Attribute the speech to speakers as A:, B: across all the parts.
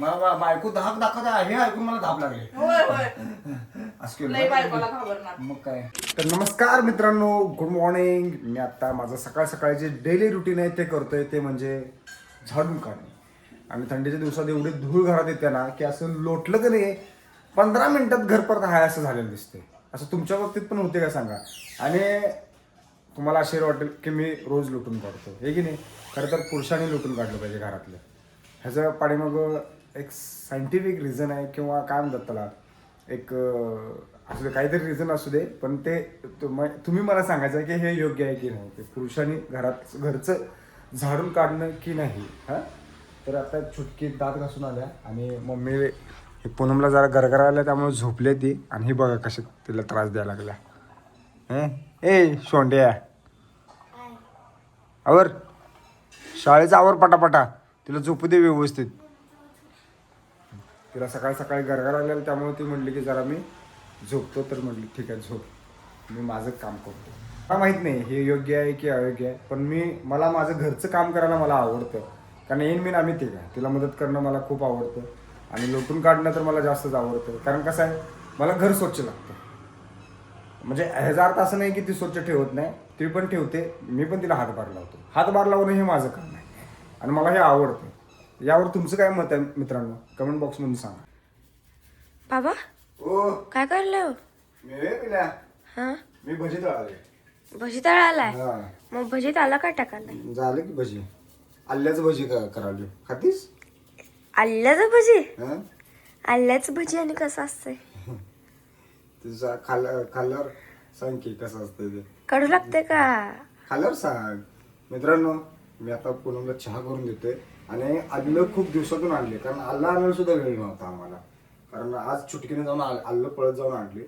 A: मला बा- बायको धाक दाखवत आहे हे ऐकून मला धाप लागले.
B: होय होय.
A: असं केलं.
B: लय
A: ना?
B: बायकोला घाबरणार.
A: मग काय? तर नमस्कार मित्रांनो गुड मॉर्निंग मी आता माझं सकाळ सकाळी जे डेली रुटीन आहे ते करतोय ते म्हणजे झाडून काढणे. आणि थंडीच्या दिवसात एवढी धूळ घरात येते ना की असं लोटलं की नाही पंधरा मिनिटात घर परत हाय असं झालेलं दिसते असं तुमच्या बाबतीत पण होते का सांगा? आणि तुम्हाला आश्चर्य वाटेल की मी रोज लुटून काढतो. हे की नाही? खरं तर पुरुषांनी लुटून काढलं पाहिजे घरातलं. ह्याचं पाठीमागं एक सायंटिफिक रिझन आहे किंवा काय म्हणतात त्याला? एक असू दे काहीतरी रिझन असू दे पण ते तुम- तुम्ही मला सांगायचं आहे की हे योग्य आहे की नाही? ते पुरुषांनी घरात घरचं झाडून काढणं की नाही? हां? तर आता चुटकी दात घासून आल्या आणि मम्मी हे पूनमला जरा गरगरा आल्या त्यामुळे झोपले ती आणि ही बघा कशी तिला त्रास द्यायला लागला ए शोंड्या आवर. शाळेचा आवर पटापटा. तिला झोपू दे व्यवस्थित. तिला सकाळी सकाळी गरगर आलेलं त्यामुळे ती म्हणली की जरा मी झोपतो तर म्हटली ठीक आहे झोप. मी माझं काम करतो. मला माहीत नाही हे योग्य आहे की अयोग्य आहे पण मी मला माझं घरचं काम करायला मला आवडतं. कारण येईन मी आम्ही ते काय तिला मदत करणं मला खूप आवडतं. आणि लोटून काढणं तर मला जास्तच आवडतं. कारण कसं आहे मला घर स्वच्छ लागतं. म्हणजे ह्याचा अर्थ असं नाही की ती स्वच्छ ठेवत नाही ती पण ठेवते. मी पण तिला हातभार लावतो. हातभार लावणं हे माझं काम आहे. आणि मला हे आवडतं. यावर तुमचं काय मत आहे मित्रांनो? कमेंट बॉक्समध्ये सांगा.
C: बाबा
A: ओ.
C: काय करलं?
A: मी हे पिल्या.
C: हा?
A: मी भजी तळाले
C: भजी तळालाय
A: हा.
C: मग भजीत आला का टाकालाय
A: झालं की भजी. आल्याचं भजी क- करायली. खातीस?
C: आल्याचं भजी?
A: हा?
C: आल्याचं भजी आणि कसं असतंय?
A: तुझा खाल खाल्ल्यावर सांग की कसं असतं ते.
C: कडू लागते का?
A: खाल्ल्यावर सांग. मित्रांनो मी आता पूनमला चहा करून देतोय. आणि आल्लं खूप दिवसातून आणले कारण आल्ला आणायला सुद्धा वेळ नव्हता आम्हाला. कारण आज चुटकीने जाऊन आल- आल्लं पळत जाऊन आणले.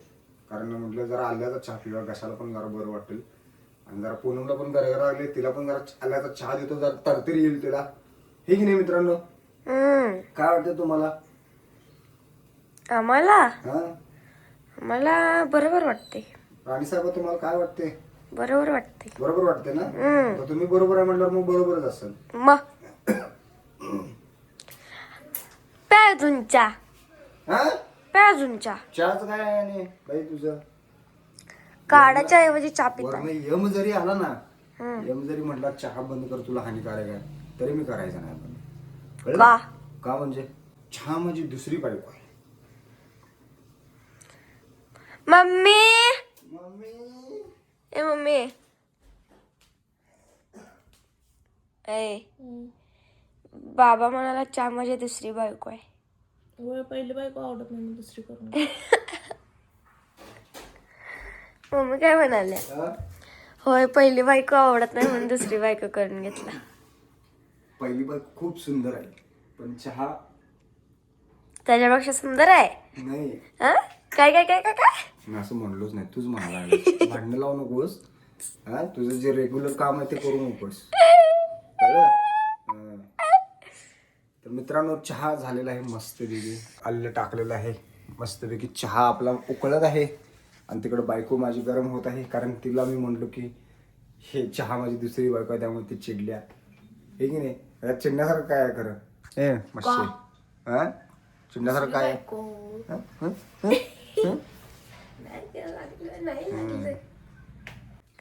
A: कारण म्हटलं जरा आल्याचा चहा पिवा घशाला पण जरा बरं वाटेल. आणि जरा पूनमला पण गरगरा आले तिला पण जरा आल्याचा चहा देतो जरा तरतरी येईल तिला. हे की नाही मित्रांनो? काय वाटतं तुम्हाला?
C: आम्हाला?
A: हा?
C: मला बरोबर वाटते.
A: राणी साहेब तुम्हाला काय वाटते?
C: बरोबर वाटते.
A: बरोबर वाटते ना. तर तुम्ही बरोबर आहे म्हटल्यावर मग बरोबरच असेल.
C: मग? प्या अजून चा
A: हा?
C: प्या अजून चा
A: चहाचं काय आहे आणि बाई तुझं?
C: काढाच्या ऐवजी चा पिता.
A: वरनं यम जरी आला ना यम जरी म्हटला चहा बंद कर तुला हानिकारक आहे. तरी मी करायचं नाही कळलं?
C: का?
A: का म्हणजे? चहा माझी दुसरी बायको आहे.
C: मम्मी!
A: मम्मी!
C: ए मम्मी. ए. बाबा म्हणाला चा माझी दुसरी बायको आहे.
B: होय पहिली बायको आवडत नाही मग दुसरी करून
C: मम्मी काय म्हणाल्या? होय पहिली बायको आवडत नाही म्हणून दुसरी बायको करून घेतला
A: पहिली बायको खूप सुंदर आहे पण चहा
C: त्याच्यापेक्षा सुंदर आहे
A: नाही
C: हा? काय काय काय काय काय
A: मी असं म्हणलोच नाही तूच म्हणायला लागली. भांडणं लावू नकोस हा तुझं जे रेग्युलर काम आहे ते करू नकोस कळलं? तर मित्रांनो चहा झालेला आहे मस्तपैकी. आलं टाकलेलं आहे. मस्तपैकी चहा आपला उकळत आहे. आणि तिकडं बायको माझी गरम होत आहे. कारण तिला मी म्हणलो की हे चहा माझी दुसरी बायको आहे त्यामुळे ती चिडल्या. हे की नाही? यात चिडण्यासारखं काय आहे खरं? ए मस्त हा? चिडण्यासारखं काय आहे? हं? हं? हं? हं?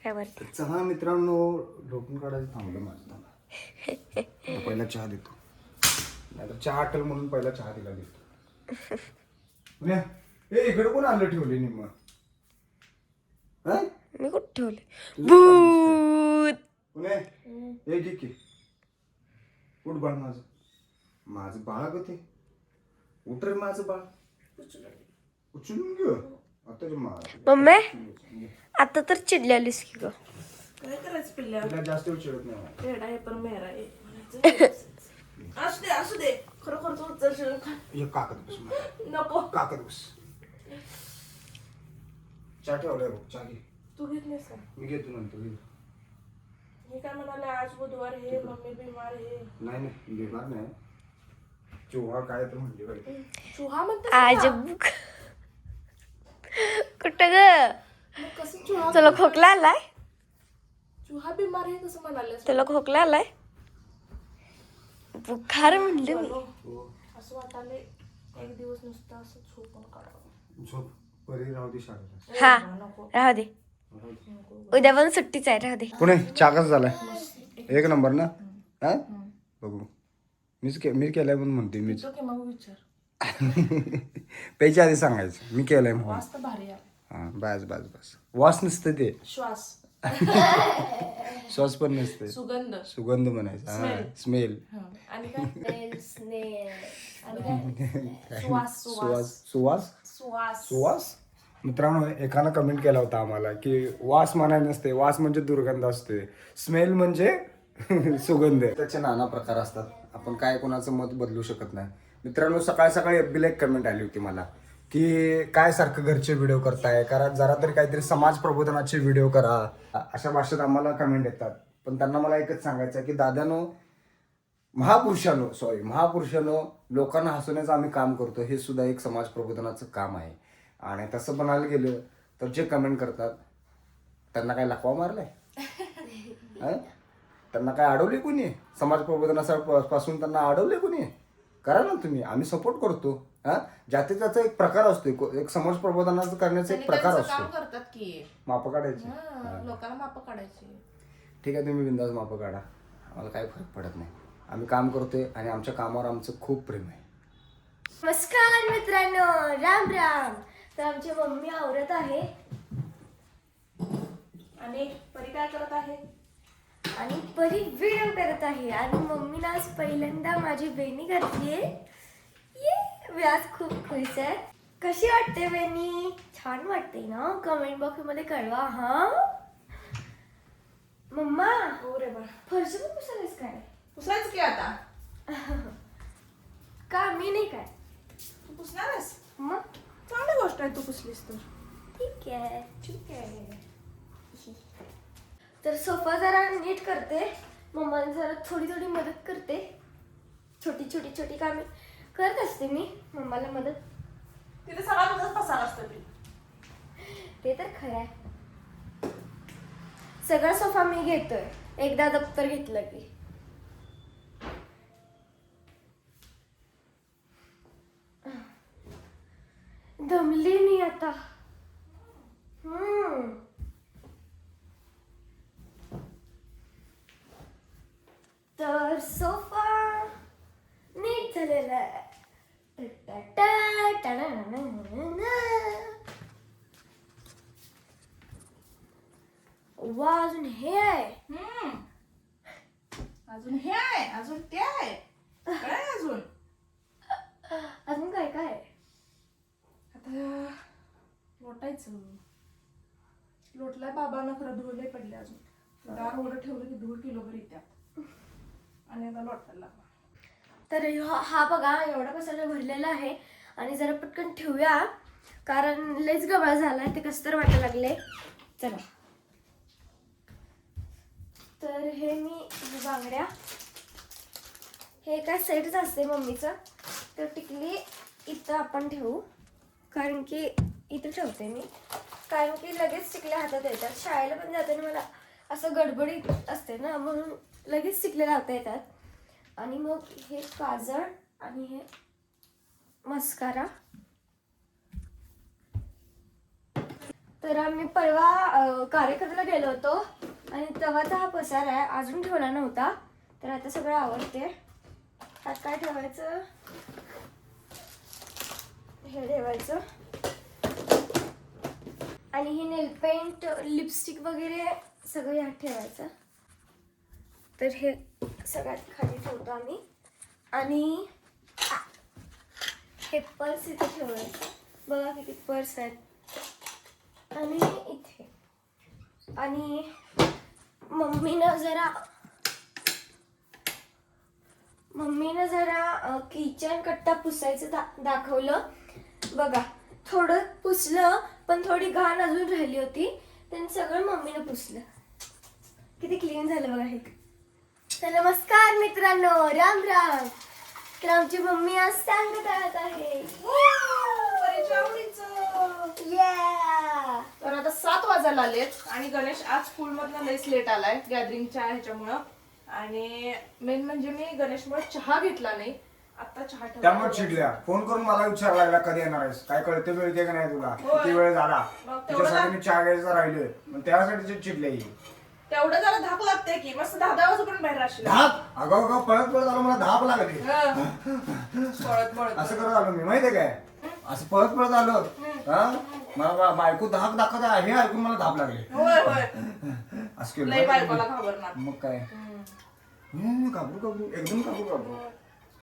C: काय वरती
A: चहा मित्रांनो ढोकून काढायचं थांबलं माझं. आता पहिला चहा देतो. नाहीतर चहा आटल म्हणून पहिला चहा दिला देतो. पुण्या, ए इकडे कोण आलं ठेवले निम्म? हं?
C: मी कुठे ठेवले भूत!
A: पुण्या, ए उठ बाळ माझं. माझं बाळ ग ते. उठ रे माझं बाळ. उचलून घेऊ आता रे मा-
C: मम्मी? आता तर चिडल्यालीस की ग.
B: काय करायचं पिल्ल्या?
A: तिला जास्त चिडत नाही.
B: पण. असू दे असू दे. खरोखर तू उचलशील का?
A: ये काकत बस मला.
B: नको.
A: काकत बस चहा ठेवलाय बघ चहा घे.
B: तू घेत नाहीस का?
A: मी घेतो नंतर घे.
B: हे काय म्हणाले आज बुधवार हे मम्मी बिमार हे
A: नाही नाही बिमार नाही. चोहा काय तर म्हणली बाई.
B: चुहा म्हणते
C: आज बुक कुठं ग?
B: कसं चुहा
C: तुला खोकला आलाय?
B: चुहा बिमार हे कसं म्हणाले
C: तुला खोकला आलाय? बुखार म्हणले मी
A: हो
B: असं वाटाले एक दिवस नुसतं असं झोपून काढावं.
A: झोप परी राहू दे
C: हा
B: नको.
C: राहू दे. उद्या पण सुट्टीच आहे राहू दे.
A: पुणे चाकच झालाय. एक नंबर ना? हा? बघू. मीच के मी केलाय म्हणून म्हणते मीच.
B: तो की मग विचार.
A: प्यायच्या आधी सांगायचं. मी केलंय म्हणून.
B: वास तर भारी आहे
A: हा बस बस बस. वास नसतं ते.
B: श्वास.
A: श्वास पण नसते.
B: सुगंध.
A: सुगंध म्हणायचा. हा स्मेल.
B: हं. आणि काय? आणि काय? सुवास सुवास.
A: सुवास. सुवास?
B: सुवास.
A: सुवास? मित्रांनो एकानं कमेंट केला होता आम्हाला की वास म्हणाय नसते. वास म्हणजे दुर्गंध असते. स्मेल म्हणजे सुगंध. त्याचे नाना प्रकार असतात. आपण काय कोणाचं मत बदलू शकत नाही. मित्रांनो सकाळ सकाळी एफबीला एक कमेंट आली होती मला. की काय सारखं घरचे व्हिडिओ करताय? करा जरा तरी काहीतरी समाज प्रबोधनाचे व्हिडिओ करा. अशा भाषेत आम्हाला कमेंट येतात. पण त्यांना मला एकच सांगायचं आहे की दादानो महापुरुषानो सॉरी महापुरुषानो लोकांना हसवण्याचं आम्ही काम करतो. हे सुद्धा एक समाज प्रबोधनाचं काम आहे. आणि तसं म्हणायला गेलं तर जे कमेंट करतात त्यांना काय लकवा मारलाय? त्यांना काय अडवले कोणी? समाज प्रबोधनापासून त्यांना अडवले कोणी? करा ना तुम्ही आम्ही सपोर्ट करतो. हा? ज्याचे त्याचा एक प्रकार असतो. एक समाज प्रबोधनाचं करण्याचा एक प्रकार
B: काम
A: असतो.
B: करतात की.
A: माप काढायचे.
B: हं, लोकांना माप काढायची.
A: ठीक आहे तुम्ही बिंदास माप काढा. आम्हाला काही फरक पडत नाही. आम्ही काम करतोय आणि आमच्या कामावर आमचं खूप प्रेम आहे.
C: नमस्कार मित्रांनो. राम राम. तर आमची मम्मी आवरत आहे.
B: आणि परी काय करत आहे.
C: आणि परी व्हिडिओ करत आहे. आणि मम्मीला आज पहिल्यांदा माझी बहिणी करते ये मी आज खूप खुश आहे. कशी वाटते बहिणी छान वाटते ना? कमेंट बॉक्समध्ये कळवा हा? मम्मा
B: हो रे बा
C: फरशी पण पुसालीस काय?
B: पुसायचं की आता?
C: का? मी नाही काय?
B: तू पुसणारच?
C: मग?
B: चांगली गोष्ट आहे तू पुसलीस तर.
C: ठीक आहे. ठीक आहे. तर सोफा जरा नीट करते. मम्माला जरा थोडी थोडी मदत करते. छोटी छोटी छोटी कामे करत असते मी. मम्माला मदत.
B: तिथे सगळा तुझाच पसार असतो ती.
C: ते तर खरं आहे. सगळा सोफा मी घेतोय. एकदा दप्तर घेतलं की. दमली मी आता. हम्म. तर सोफा नीट झालेला आहे. वा अजून हे आहे.
B: अजून हे आहे अजून ते आहे. काय अजून?
C: अजून काय काय?
B: आता लोटायचं लोटलाय बाबांना खरं धूळ लय पडले अजून. दार उघडं ठेवलं की धूळ किलोभर येत्यात लागला.
C: तर हा बघा एवढा पसारा भरलेला आहे? आणि जरा पटकन ठेवूया. कारण लयच गबाळ झालाय ते कसं तर वाटायला लागले. चला. तर हे मी बांगड्या. हे काय सेटच असते मम्मीचं. तर टिकली इथं आपण ठेवू. कारण की इथं ठेवते मी. कारण की लगेच टिकल्या हातात येतात. शाळेला पण जाताना मला असं गडबडीत असते ना म्हणून लगेच टिकले लावता येतात. आणि मग हे काजळ आणि हे मस्कारा. तर आम्ही परवा अं, गेलो होतो आणि तेव्हाचा हा पसार आहे अजून ठेवला नव्हता. तर आता सगळं आवडते त्यात काय ठेवायचं? हे ठेवायचं. आणि ही नेल पेंट लिपस्टिक वगैरे सगळं ह्यात ठेवायचं. तर हे सगळ्यात खाली ठेवतो आम्ही. आणि हे पर्स इथे ठेवायचं बघा किती पर्स आहेत. आणि इथे. आणि मम्मीनं जरा मम्मीनं जरा किचन कट्टा पुसायचं दा दाखवलं. बघा थोडं पुसलं पण थोडी घाण अजून राहिली होती. त्यांनी सगळं मम्मीनं पुसलं. किती क्लीन झालं बघा हे. तर नमस्कार मित्रांनो राम राम. तर आमची मम्मी आज सांगत राहत आहे. Yeah!
B: तर आता सात वाजायला आलेत आणि गणेश आज स्कूलमधनं लईच लेट आलाय गॅदरिंगच्या ह्याच्यामुळं. आणि मेन म्हणजे मी गणेशमुळे चहा घेतला नाही आता चहा ठेवला
A: त्यामुळे चिडल्या. फोन करून मला विचारायला लागला कधी येणार आहेस? काय कळते मिळते का नाही तुला. किती वेळ झाला?
B: मग तेवढं
A: त्याच्यासाठी मी चहा घ्यायचा राहिलोय. मग त्यासाठी ते चिडले ही.
B: तेवढं जरा धाक लागते की मस्त दहा वाजूपर्यंत बाहेर राहशील.
A: धाप. अगं अगं पळत पळत आलो मला धाप लागली.
B: पळत पळत.
A: असं करत आलो मी माहितीये काय? असं पळत पळत आलो. हा? मला बा- बायको धाक दाखवत आहे हे ऐकून मला धाप लागले.
B: होय होय.
A: असं केलं.
B: लय बायकोला घाबरणार.
A: मग काय? हम्म, घाबरू घाबरू. एकदम घाबरू घाबरू.